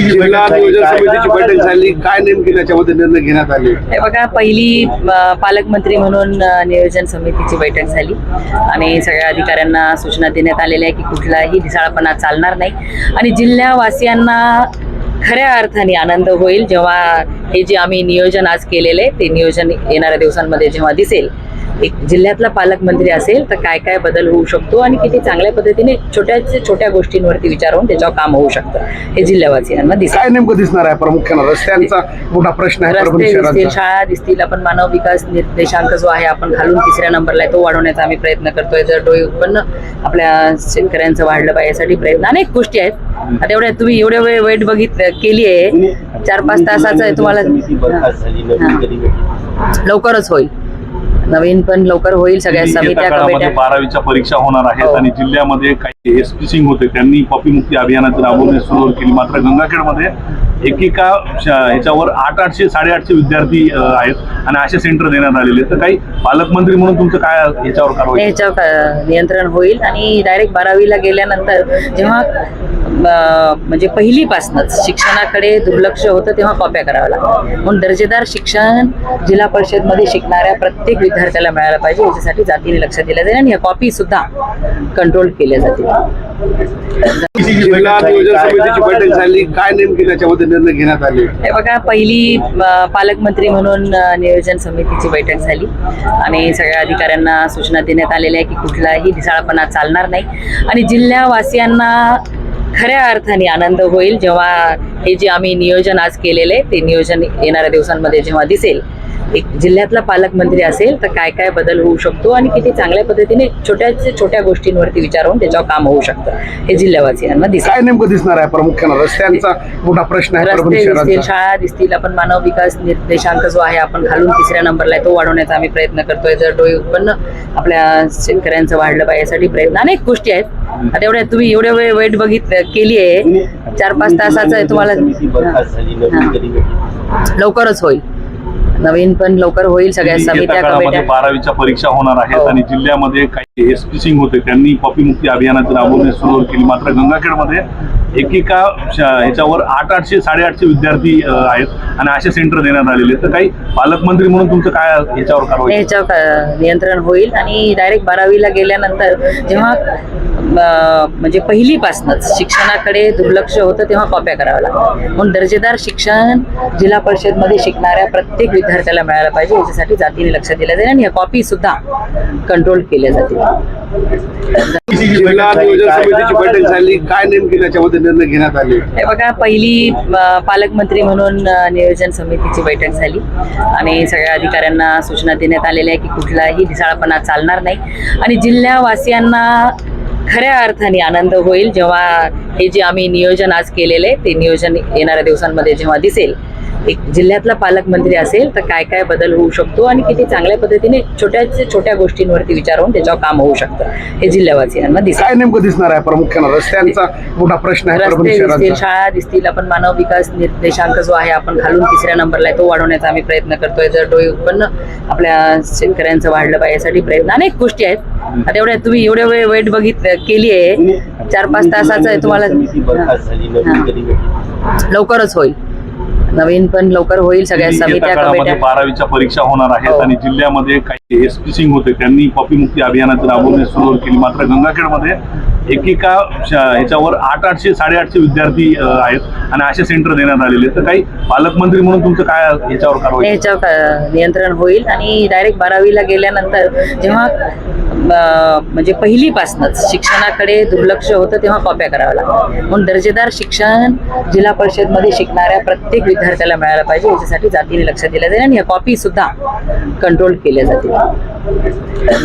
जिल्हा नियोजन समितीची बैठक झाली. काय नेमकी त्याच्यामध्ये निर्णय घेण्यात आले? हे बघा पहिली अ, पालकमंत्री म्हणून अ, नियोजन समितीची बैठक झाली. आणि सगळ्या अधिकाऱ्यांना सूचना देण्यात आलेल्या आहे की कुठलाही ढिसाळपणा चालणार नाही. आणि जिल्हावासियांना खऱ्या अर्थाने आनंद होईल जेव्हा हे जे आम्ही नियोजन आज केलेलं ते नियोजन येणाऱ्या दिवसांमध्ये जेव्हा दिसेल एक जिल्ह्यातला पालकमंत्री असेल तर काय काय बदल होऊ शकतो आणि किती चांगल्या पद्धतीने छोट्या छोट्या गोष्टींवरती विचारून त्याच्यावर काम होऊ शकतं हे जिल्हावासियांना दिसेल काय नेमकं दिसणार आहे प्रामुख्यानं रस्त्यांचा मोठा प्रश्न आहे रस्ते दिसतील शाळा दिसतील आपण मानव विकास निर्देशांक जो आहे आपण खालून तिसऱ्या नंबरला आहे तो वाढवण्याचा आम्ही प्रयत्न करतोय. जर डोळे उत्पन्न आपल्या शेतकऱ्यांचं वाढलं पाहिजे यासाठी प्रयत्न. अनेक गोष्टी आहेत. आता एवढ्या तुम्ही एवढ्या वेळ वेट बघित केली आहे. चार पाच तासाचं आहे तुम्हाला हा. लवकरच होईल. नवीन पण लवकर होईल सगळ्या येत्या समित्या कमिट्या बारावीच्या परीक्षा होणार आहेत हो. आणि जिल्ह्यामध्ये काही एस पी सिंग होते त्यांनी कॉपी मुक्ती अभियानाची राबवण्यास सुरुवात केली मात्र गंगाखेडमध्ये एकेका ह्याच्यावर आठ आठशे साडेआठशे विद्यार्थी आहेत आणि असे सेंटर देण्यात आलेले. तर काही पालकमंत्री म्हणून तुमचं काय ह्याच्यावर कारवाई याच्यावर का- नियंत्रण होईल आणि डायरेक्ट बारावीला गेल्यानंतर जेव्हा म्हणजे पहिलीपासूनच शिक्षणाकडे दुर्लक्ष होतं तेव्हा कॉप्या कराव्या लागतात. म्हणून दर्जेदार शिक्षण जिल्हा परिषदमध्ये शिकणाऱ्या प्रत्येक विद्यार्थ्याला मिळालं पाहिजे याच्यासाठी जातीने लक्ष दिलं जाईल आणि ह्या कॉपी सुद्धा कंट्रोल केल्या जातील. जिल्हा नियोजन समितीची बैठक झाली. काय नेमकी त्याच्यामध्ये निर्णय घेण्यात आले? हे बघा पहिली पालकमंत्री म्हणून नियोजन समितीची बैठक झाली. आणि सगळ्या अधिकाऱ्यांना सूचना देण्यात आलेल्या आहे की कुठलाही ढिसाळपणा चालणार नाही. आणि जिल्हावासियांना खऱ्या अर्थाने आनंद होईल. जेव्हा हे जे आम्ही नियोजन आज केलेलं ते नियोजन येणाऱ्या दिवसांमध्ये जेव्हा दिसेल एक जिल्ह्यातला पालकमंत्री असेल तर काय काय बदल होऊ शकतो आणि किती चांगल्या पद्धतीने छोट्या छोट्या गोष्टींवरती विचारून त्याच्यावर काम होऊ शकतं हे जिल्हावासियांना दिसेल. काय नेमकं दिसणार आहे? प्रामुख्यानं रस्त्यांचा मोठा प्रश्न आहे रस्ते दिसतील शाळा दिसतील आपण मानव विकास निर्देशांक जो आहे आपण खालून तिसऱ्या नंबरला आहे तो वाढवण्याचा आम्ही प्रयत्न करतोय. जर डोळे उत्पन्न आपल्या शेतकऱ्यांचं वाढलं पाहिजे यासाठी प्रयत्न अनेक गोष्टी आहेत. आता एवढ्या तुम्ही एवढ्या वेळ वेट बघित केली आहे चार पाच तासाचं आहे तुम्हाला. लवकरच होईल. नवीन पण लवकर होईल सगळ्या येत्या समित्या कमिट्या. बारावीच्या परीक्षा होणार आहेत हो. आणि जिल्ह्यामध्ये काही एस पी सिंग होते. त्यांनी कॉपी मुक्ती अभियानाची राबवण्यास सुरुवात केली. मात्र गंगाखेडमध्ये एकेका ह्याच्यावर आठ आठशे साडेआठशे विद्यार्थी आहेत आणि असे सेंटर देण्यात आलेले. तर काही पालकमंत्री म्हणून तुमचं काय ह्याच्यावर कारवाई? याच्यावर का- नियंत्रण होईल आणि डायरेक्ट बारावीला गेल्यानंतर जेव्हा म्हणजे पहिलीपासूनच. शिक्षणाकडे दुर्लक्ष होतं तेव्हा कॉप्या कराव्या लागतात म्हणून दर्जेदार शिक्षण जिल्हा परिषदमध्ये शिकणाऱ्या प्रत्येक विद्यार्थ्याला मिळालं पाहिजे. याच्यासाठी जातीने लक्ष दिलं जाईल आणि ह्या कॉपी सुद्धा कंट्रोल केल्या जातील. बैठक झाली. काय नेमकी त्याच्यामध्ये निर्णय घेण्यात आले? हे बघा पहिली पालकमंत्री म्हणून नियोजन समितीची बैठक झाली. आणि सगळ्या अधिकाऱ्यांना सूचना देण्यात आलेल्या आहे की कुठलाही ढिसाळपणा चालणार नाही. आणि जिल्हावासियांना खऱ्या अर्थाने आनंद होईल जेव्हा हे जे आम्ही नियोजन आज केलेलं आहे ते नियोजन येणाऱ्या दिवसांमध्ये जेव्हा दिसेल. एक जिल्ह्यातला पालकमंत्री असेल तर काय काय बदल होऊ शकतो आणि किती चांगल्या पद्धतीने छोट्या छोट्या गोष्टींवरती विचारून त्याच्यावर काम होऊ शकतं हे जिल्हावासियांना दिसेल काय नेमकं दिसणार आहे? प्रामुख्यानं रस्त्यांचा मोठा प्रश्न आहे परभणी रस्ते दिसतील शहराचा शाळा दिसतील आपण मानव विकास निर्देशांक जो आहे आपण खालून तिसऱ्या नंबरला आहे तो वाढवण्याचा आम्ही प्रयत्न करतोय. जर डोळे उत्पन्न आपल्या शेतकऱ्यांचं वाढलं पाहिजे यासाठी प्रयत्न अनेक गोष्टी आहेत. आता एवढ्या तुम्ही एवढ्या वेळ वेट बघित केली आहे. चार पाच तासाचं आहे तुम्हाला हा. लवकरच होईल. नवीन पण लवकर होईल सगळ्या समित्या बारावीच्या परीक्षा होणार आहेत हो. आणि जिल्ह्यामध्ये काही एस पी सिंग होते त्यांनी कॉपी मुक्ती अभियानाची राबवणे सुरुवात केली. मात्र गंगाखेडमध्ये एकेका ह्याच्यावर आठ आठशे साडेआठशे विद्यार्थी आहेत आणि असे सेंटर देण्यात आलेले तर काही पालकमंत्री म्हणून तुमचं काय ह्याच्यावर कारवाई याच्यावर नियंत्रण होईल आणि डायरेक्ट बारावीला गेल्यानंतर जेव्हा म्हणजे पहिलीपासूनच शिक्षणाकडे दुर्लक्ष होतं तेव्हा कॉप्या कराव्या लागतात. म्हणून दर्जेदार शिक्षण जिल्हा परिषदमध्ये शिकणाऱ्या प्रत्येक विद्यार्थ्याला मिळायला पाहिजे. याच्यासाठी जातीने लक्ष दिलं जाईल आणि ह्या कॉपी सुद्धा कंट्रोल केल्या जातील. కూడా